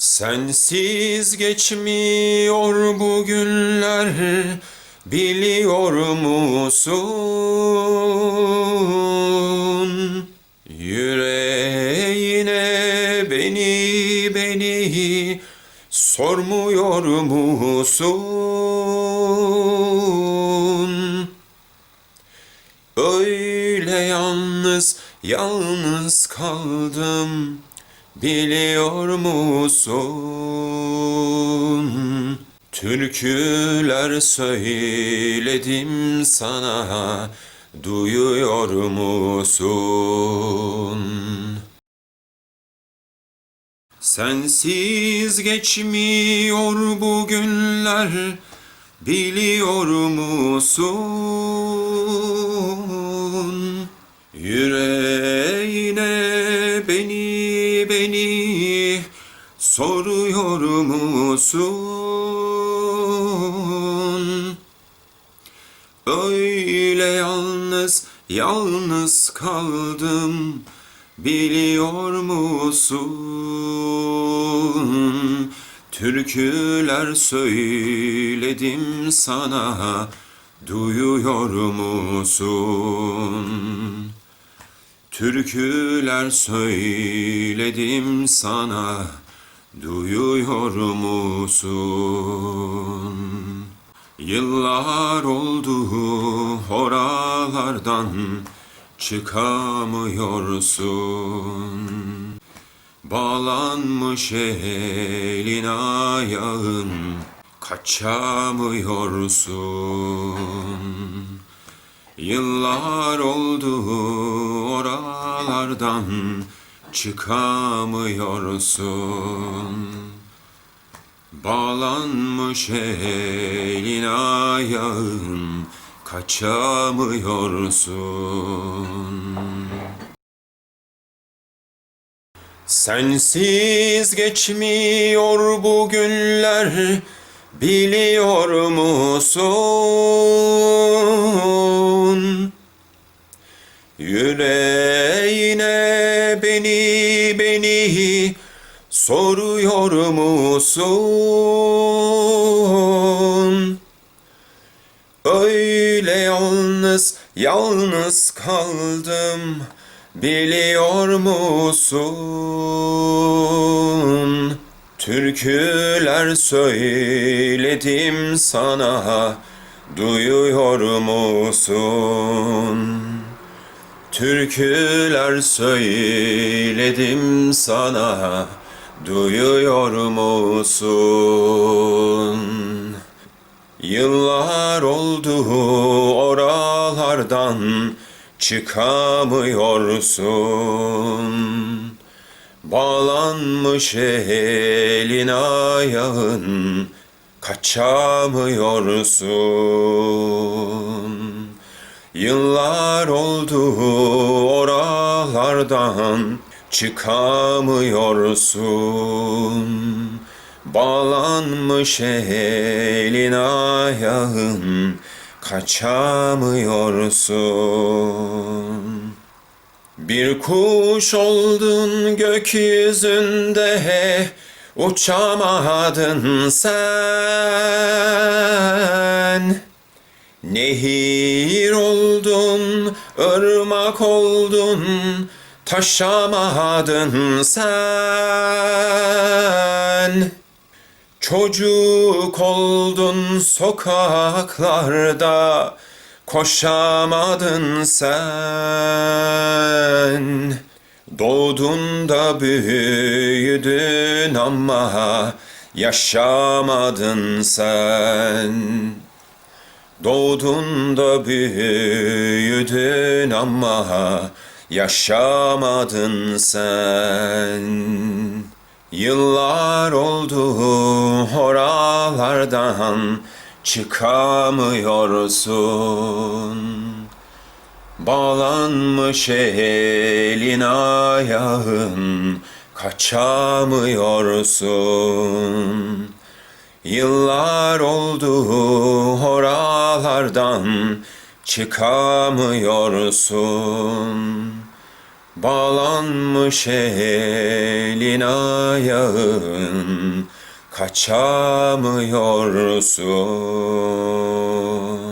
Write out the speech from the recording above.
Sensiz geçmiyor bu günler biliyor musun? Yüreğine beni beni sormuyor musun? Öyle yalnız yalnız kaldım biliyor musun? Türküler söyledim sana duyuyor musun? Sensiz geçmiyor bu günler biliyor musun? Musun? Öyle yalnız yalnız kaldım biliyor musun? Türküler söyledim sana duyuyor musun? Türküler söyledim sana duyuyor musun? Yıllar oldu oralardan çıkamıyorsun. Bağlanmış elin ayağın kaçamıyorsun. Yıllar oldu oralardan çıkamıyorsun. Bağlanmış elin ayağın kaçamıyorsun. Sensiz geçmiyor bu günler biliyor musun? Yüreğine beni beni soruyor musun? Öyle yalnız yalnız kaldım biliyor musun? Türküler söyledim sana duyuyor musun? Türküler söyledim sana duyuyor musun? Yıllar oldu oralardan çıkamıyorsun. Bağlanmış elin ayağın kaçamıyorsun. Yıllar oldu oralardan çıkamıyorsun. Bağlanmış elin ayağın kaçamıyorsun. Bir kuş oldun gökyüzünde uçamadın sen. Nehir oldun, ırmak oldun, taşamadın sen. Çocuk oldun sokaklarda, koşamadın sen. Doğdun da büyüdün ama yaşamadın sen. Doğdun da büyüdün ama yaşamadın sen. Yıllar oldu oralardan çıkamıyorsun. Bağlanmış elin ayağın kaçamıyorsun. Yıllar oldu oralardan çıkamıyorsun. Bağlanmış elin ayağın Kaçamıyorsun